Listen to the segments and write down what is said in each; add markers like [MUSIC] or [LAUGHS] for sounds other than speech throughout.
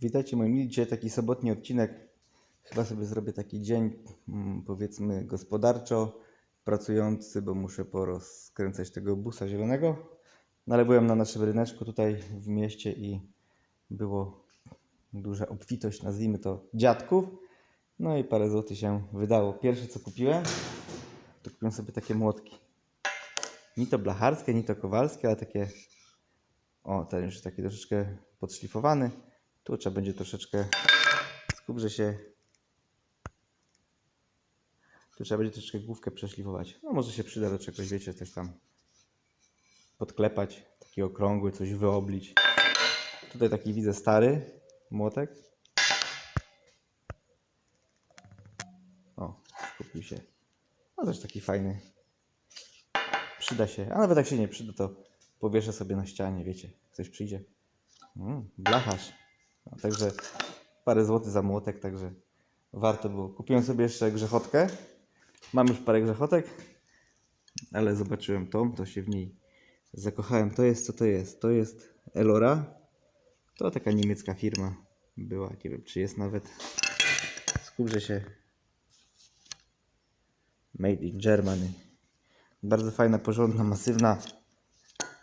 Witajcie moi mili, dzisiaj taki sobotni odcinek. Chyba sobie zrobię taki dzień, mm, powiedzmy gospodarczo pracujący, bo muszę porozkręcać tego busa zielonego. No ale byłem na naszym ryneczku tutaj w mieście i było duża obfitość, nazwijmy to dziadków. No i parę złotych się wydało. Pierwsze co kupiłem, to kupiłem sobie takie młotki. Ni to blacharskie, ni to kowalskie, ale takie o, ten już taki troszeczkę podszlifowany. Tu trzeba będzie troszeczkę, skupże się. Tu trzeba będzie troszeczkę główkę przeszlifować. No może się przyda do czegoś, wiecie, coś tam podklepać. Taki okrągły, coś wyoblić. Tutaj taki widzę stary młotek. O, skupił się. No też taki fajny. Przyda się. A nawet jak się nie przyda, to powieszę sobie na ścianie, wiecie. Ktoś przyjdzie. Mm, blacharz. No, także parę złotych za młotek, także warto było. Kupiłem sobie jeszcze grzechotkę. Mam już parę grzechotek, ale zobaczyłem tą, to się w niej zakochałem. To jest, co to jest? To jest Elora. To taka niemiecka firma była. Nie wiem, czy jest nawet. Skupże się. Made in Germany. Bardzo fajna, porządna, masywna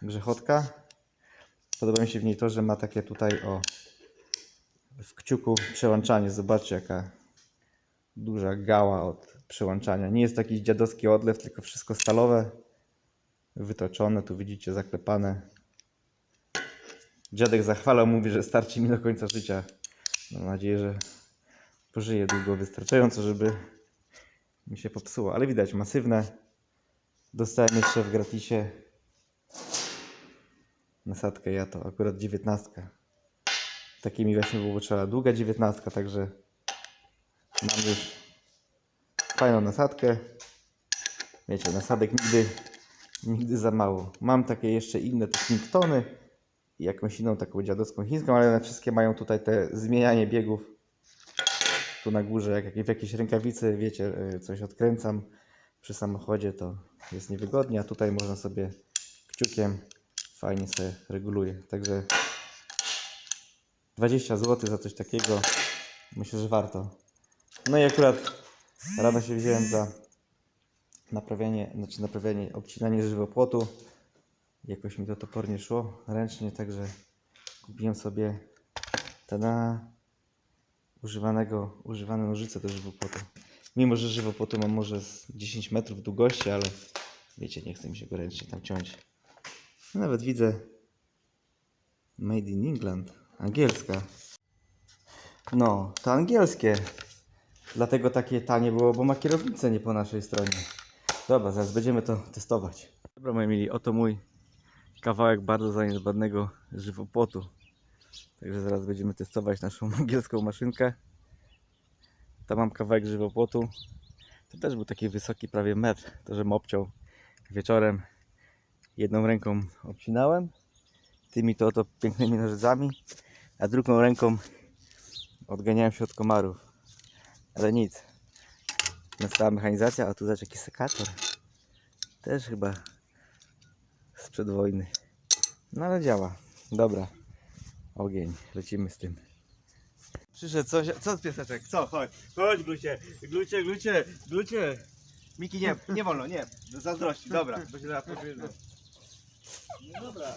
grzechotka. Podoba mi się w niej to, że ma takie tutaj o w kciuku przełączanie. Zobaczcie jaka duża gała od przełączania. Nie jest taki dziadowski odlew, tylko wszystko stalowe. Wytoczone, tu widzicie zaklepane. Dziadek zachwalał, mówi, że starczy mi do końca życia. Mam nadzieję, że pożyję długo, wystarczająco, żeby mi się popsuło. Ale widać, masywne. Dostałem jeszcze w gratisie nasadkę ja to akurat dziewiętnastka. Takimi właśnie było trzeba. Długa dziewiętnastka, także mam już fajną nasadkę. Wiecie, nasadek nigdy, nigdy za mało. Mam takie jeszcze inne, to Kingtony i jakąś inną taką dziadowską chińską, ale one wszystkie mają tutaj te zmienianie biegów. Tu na górze, jak w jakiejś rękawicy, wiecie, y, coś odkręcam przy samochodzie, to jest niewygodnie, a tutaj można sobie kciukiem fajnie sobie reguluje. Także 20 zł za coś takiego myślę, że warto. No i akurat rano się wziąłem za naprawianie, znaczy naprawianie, obcinanie żywopłotu. Jakoś mi to topornie szło ręcznie, także kupiłem sobie tada, używanego, używane nożyce do żywopłotu. Mimo, że żywopłotu mam może z 10 metrów długości, ale wiecie, nie chcę mi się go ręcznie tam ciąć. Nawet widzę Made in England, angielska. No, to angielskie. Dlatego takie tanie było, bo ma kierownicę nie po naszej stronie. Dobra, zaraz będziemy to testować. Dobra, moi mili, oto mój kawałek bardzo zaniedbanego żywopłotu. Także zaraz będziemy testować naszą [LAUGHS] angielską maszynkę. Tam mam kawałek żywopłotu. To też był taki wysoki, prawie metr. To, że obciął wieczorem jedną ręką obcinałem tymi to oto pięknymi nożycami, a drugą ręką odganiałem się od komarów. Ale nic. Nastała mechanizacja, a tu zobacz jaki sekator. Też chyba sprzed wojny. No ale działa. Dobra. Ogień. Lecimy z tym. Przyszedł coś. Co pieseczek? Co? Chodź. Chodź glucie. Glucie, glucie, glucie. Miki nie, nie wolno, nie. Zazdrości. Dobra. Bo się zaraz. No dobra.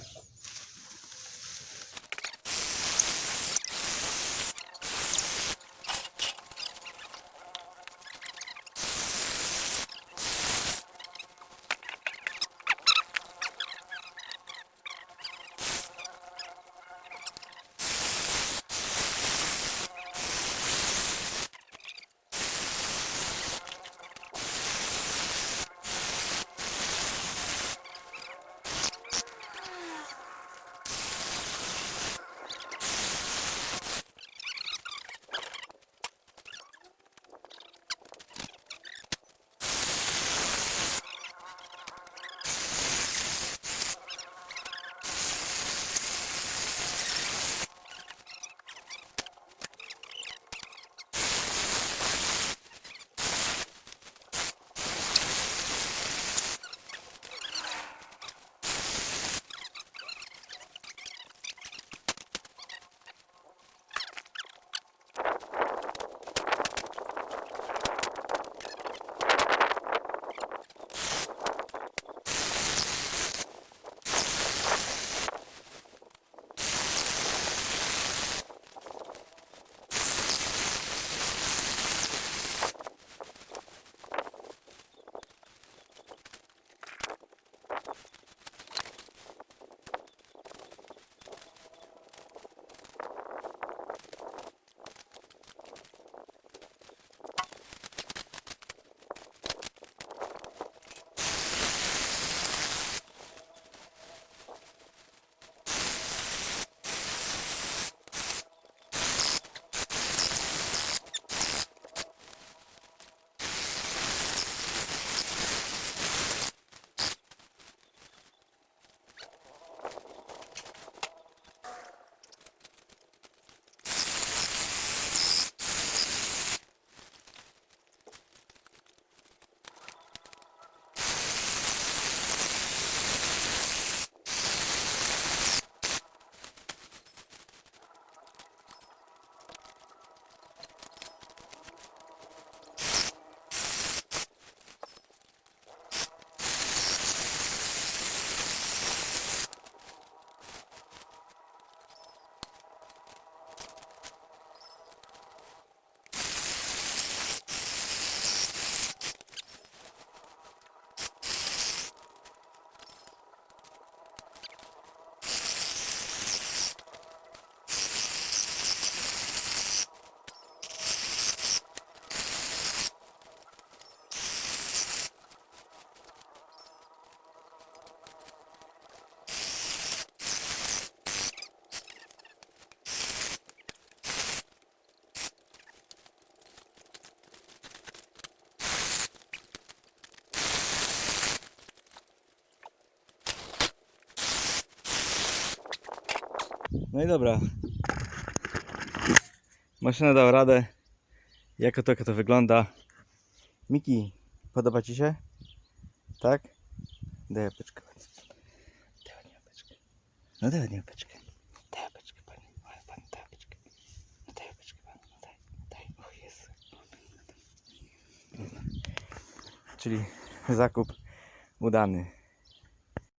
No i dobra. Maszyna dała radę. Jako to, to wygląda. Miki, podoba Ci się? Tak? Daj apeczkę. Daj ładnie apeczkę. No daj ładnie apeczkę. Daj apeczkę pani. Ale pani daj. No daj apeczkę pani. No daj. Daj. O Jezu. Czyli zakup udany.